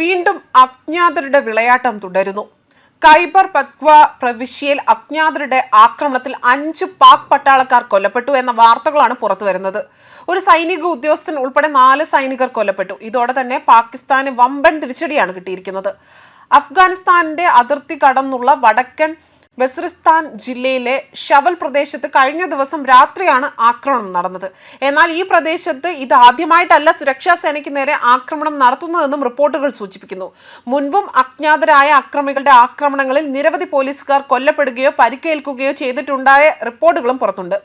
വീണ്ടും അജ്ഞാതരുടെ വിളയാട്ടം തുടരുന്നു. കൈബർ പക്വ പ്രവിശ്യയിൽ അജ്ഞാതരുടെ ആക്രമണത്തിൽ അഞ്ച് പാക് പട്ടാളക്കാർ കൊല്ലപ്പെട്ടു എന്ന വാർത്തകളാണ് പുറത്തു വരുന്നത്. ഒരു സൈനിക ഉദ്യോഗസ്ഥൻ ഉൾപ്പെടെ നാല് സൈനികർ കൊല്ലപ്പെട്ടു. ഇതോടെ തന്നെ പാകിസ്ഥാന് വമ്പൻ തിരിച്ചടിയാണ് കിട്ടിയിരിക്കുന്നത്. അഫ്ഗാനിസ്ഥാനിന്റെ അതിർത്തി കടന്നുള്ള വടക്കൻ ബസിറിസ്ഥാൻ ജില്ലയിലെ ഷവൽ പ്രദേശത്ത് കഴിഞ്ഞ ദിവസം രാത്രിയാണ് ആക്രമണം നടന്നത്. എന്നാൽ ഈ പ്രദേശത്ത് ഇത് ആദ്യമായിട്ടല്ല സുരക്ഷാ സേനയ്ക്ക് നേരെ ആക്രമണം നടത്തുന്നതെന്നും റിപ്പോർട്ടുകൾ സൂചിപ്പിക്കുന്നു. മുൻപും അജ്ഞാതരായ അക്രമികളുടെ ആക്രമണങ്ങളിൽ നിരവധി പോലീസുകാർ കൊല്ലപ്പെടുകയോ പരിക്കേൽക്കുകയോ ചെയ്തിട്ടുണ്ടായ റിപ്പോർട്ടുകളും പുറത്തുണ്ട്.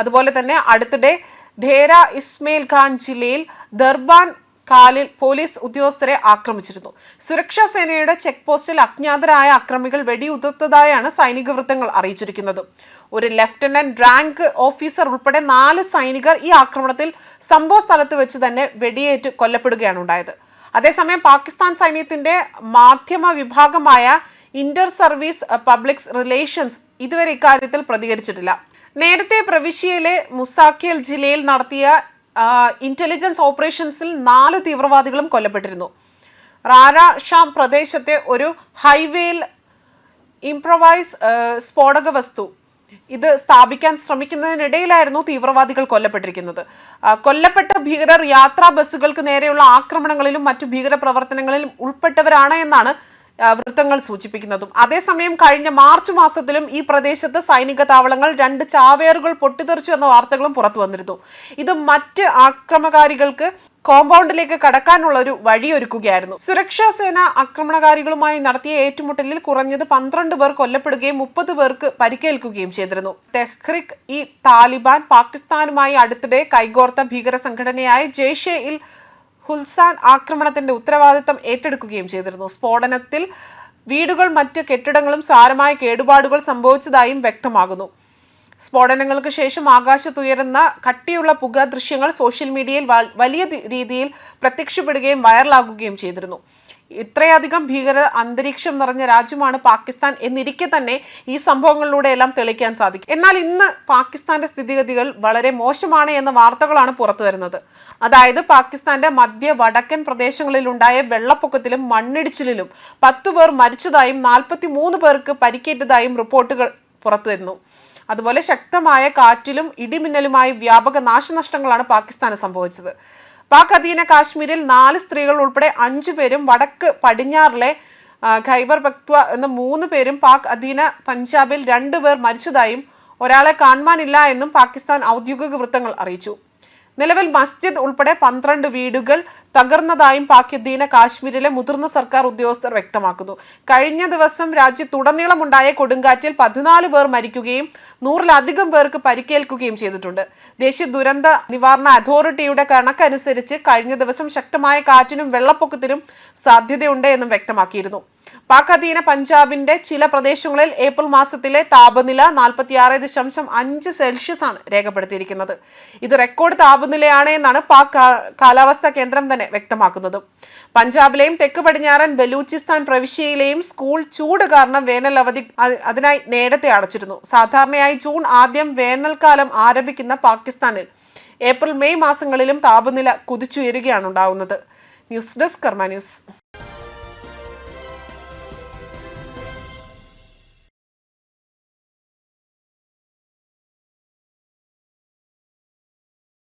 അതുപോലെ തന്നെ അടുത്തിടെ ധേര ഇസ്മയിൽ ഖാൻ ജില്ലയിൽ ദർബാൻ കാലിൽ പോലീസ് ഉദ്യോഗസ്ഥരെ ആക്രമിച്ചിരുന്നു. സുരക്ഷാ സേനയുടെ ചെക്ക് പോസ്റ്റിൽ അജ്ഞാതരായ അക്രമികൾ വെടിയുതിർത്തതായാണ് സൈനിക വൃത്തങ്ങൾ അറിയിച്ചിരിക്കുന്നത്. ഒരു ലഫ്റ്റനന്റ് റാങ്ക് ഓഫീസർ ഉൾപ്പെടെ നാല് സൈനികർ ഈ ആക്രമണത്തിൽ സംഭവ സ്ഥലത്ത് വെച്ച് തന്നെ വെടിയേറ്റ് കൊല്ലപ്പെടുകയാണ് ഉണ്ടായത്. അതേസമയം പാകിസ്ഥാൻ സൈന്യത്തിന്റെ മാധ്യമ വിഭാഗമായ ഇന്റർ സർവീസ് പബ്ലിക്സ് റിലേഷൻസ് ഇതുവരെ ഇക്കാര്യത്തിൽ പ്രതികരിച്ചിട്ടില്ല. നേരത്തെ പ്രവിശ്യയിലെ മുസാഖേൽ ജില്ലയിൽ നടത്തിയ ഇന്റലിജൻസ് ഓപ്പറേഷൻസിൽ നാല് തീവ്രവാദികളും കൊല്ലപ്പെട്ടിരുന്നു. റാര ഷാം പ്രദേശത്തെ ഒരു ഹൈവേയിൽ ഇംപ്രവൈസ് സ്ഫോടക വസ്തു. ഇത് സ്ഥാപിക്കാൻ ശ്രമിക്കുന്നതിനിടയിലായിരുന്നു തീവ്രവാദികൾ കൊല്ലപ്പെട്ടിരിക്കുന്നത്. കൊല്ലപ്പെട്ട ഭീകരർ യാത്രാ ബസ്സുകൾക്ക് നേരെയുള്ള ആക്രമണങ്ങളിലും മറ്റു ഭീകര പ്രവർത്തനങ്ങളിലും ഉൾപ്പെട്ടവരാണ് എന്നാണ് വൃത്തങ്ങൾ സൂചിപ്പിക്കുന്നതും. അതേസമയം കഴിഞ്ഞ മാർച്ച് മാസത്തിലും ഈ പ്രദേശത്ത് സൈനിക താവളങ്ങൾ രണ്ട് ചാവേറുകൾ പൊട്ടിത്തെറിച്ചു എന്ന വാർത്തകളും പുറത്തു വന്നിരുന്നു. ഇത് മറ്റ് ആക്രമകാരികൾക്ക് കോമ്പൗണ്ടിലേക്ക് കടക്കാനുള്ള ഒരു വഴിയൊരുക്കുകയായിരുന്നു. സുരക്ഷാ സേന ആക്രമണകാരികളുമായി നടത്തിയ ഏറ്റുമുട്ടലിൽ കുറഞ്ഞത് പന്ത്രണ്ട് പേർ കൊല്ലപ്പെടുകയും മുപ്പത് പേർക്ക് പരിക്കേൽക്കുകയും ചെയ്തിരുന്നു. തെഹ്രിക് ഇ താലിബാൻ പാകിസ്ഥാനുമായി അടുത്തിടെ കൈകോർത്ത ഭീകര സംഘടനയായ ജെയ്ഷെ ഇൽ ഹുൽസാൻ ആക്രമണത്തിന്റെ ഉത്തരവാദിത്തം ഏറ്റെടുക്കുകയും ചെയ്തിരുന്നു. സ്ഫോടനത്തിൽ വീടുകൾ മറ്റ് കെട്ടിടങ്ങളും സാരമായ കേടുപാടുകൾ സംഭവിച്ചതായും വ്യക്തമാകുന്നു. സ്ഫോടനങ്ങൾക്ക് ശേഷം ആകാശത്തുയരുന്ന കട്ടിയുള്ള പുക ദൃശ്യങ്ങൾ സോഷ്യൽ മീഡിയയിൽ വലിയ രീതിയിൽ പ്രത്യക്ഷപ്പെടുകയും വൈറലാകുകയും ചെയ്തിരുന്നു. ഇത്രയധികം ഭീകര അന്തരീക്ഷം നിറഞ്ഞ രാജ്യമാണ് പാകിസ്ഥാൻ എന്നിരിക്കെ തന്നെ ഈ സംഭവങ്ങളിലൂടെ എല്ലാം തെളിയിക്കാൻ സാധിക്കും. എന്നാൽ ഇന്ന് പാകിസ്ഥാന്റെ സ്ഥിതിഗതികൾ വളരെ മോശമാണ് എന്ന വാർത്തകളാണ് പുറത്തു വരുന്നത്. അതായത് പാകിസ്ഥാന്റെ മധ്യ വടക്കൻ പ്രദേശങ്ങളിൽ ഉണ്ടായ വെള്ളപ്പൊക്കത്തിലും മണ്ണിടിച്ചിലിലും പത്തു പേർ മരിച്ചതായും നാൽപ്പത്തി മൂന്ന് പേർക്ക് പരിക്കേറ്റതായും റിപ്പോർട്ടുകൾ പുറത്തുവരുന്നു അതുപോലെ ശക്തമായ കാറ്റിലും ഇടിമിന്നലുമായി വ്യാപക നാശനഷ്ടങ്ങളാണ് പാകിസ്ഥാന് സംഭവിച്ചത്. പാക് അധീന കാശ്മീരിൽ നാല് സ്ത്രീകൾ ഉൾപ്പെടെ അഞ്ചു പേരും വടക്ക് പടിഞ്ഞാറിലെ ഖൈബർ പക്വ എന്ന മൂന്ന് പേരും പാക് അധീന പഞ്ചാബിൽ രണ്ടു പേർ മരിച്ചതായും ഒരാളെ കാണുവാനില്ല എന്നും പാകിസ്ഥാൻ ഔദ്യോഗിക വൃത്തങ്ങൾ അറിയിച്ചു. നിലവിൽ മസ്ജിദ് ഉൾപ്പെടെ പന്ത്രണ്ട് വീടുകൾ തകർന്നതായും പാകിദ്ദീന കാശ്മീരിലെ മുതിർന്ന സർക്കാർ ഉദ്യോഗസ്ഥർ വ്യക്തമാക്കുന്നു. കഴിഞ്ഞ ദിവസം രാജ്യത്തുടനീളമുണ്ടായ കൊടുങ്കാറ്റിൽ പതിനാല് പേർ മരിക്കുകയും നൂറിലധികം പേർക്ക് പരിക്കേൽക്കുകയും ചെയ്തിട്ടുണ്ട്. ദേശീയ ദുരന്ത നിവാരണ അതോറിറ്റിയുടെ കണക്കനുസരിച്ച് കഴിഞ്ഞ ദിവസം ശക്തമായ കാറ്റിനും വെള്ളപ്പൊക്കത്തിനും സാധ്യതയുണ്ട് എന്നും വ്യക്തമാക്കിയിരുന്നു. പാക് അധീന പഞ്ചാബിന്റെ ചില പ്രദേശങ്ങളിൽ ഏപ്രിൽ മാസത്തിലെ താപനില നാൽപ്പത്തിയാറ് ദശാംശം അഞ്ച് സെൽഷ്യസ് ആണ് രേഖപ്പെടുത്തിയിരിക്കുന്നത്. ഇത് റെക്കോർഡ് താപനിലയാണ് എന്നാണ് പാക് കാലാവസ്ഥാ കേന്ദ്രം തന്നെ വ്യക്തമാക്കുന്നത്. പഞ്ചാബിലെയും തെക്ക് പടിഞ്ഞാറൻ ബലൂചിസ്ഥാൻ പ്രവിശ്യയിലെയും സ്കൂൾ ചൂട് കാരണം വേനൽ അവധി അതിനായി നേരത്തെ അടച്ചിരുന്നു. സാധാരണയായി ജൂൺ ആദ്യം വേനൽക്കാലം ആരംഭിക്കുന്ന പാകിസ്ഥാനിൽ ഏപ്രിൽ മെയ് മാസങ്ങളിലും താപനില കുതിച്ചുയരുകയാണ് ഉണ്ടാവുന്നത്. News desk Karma news.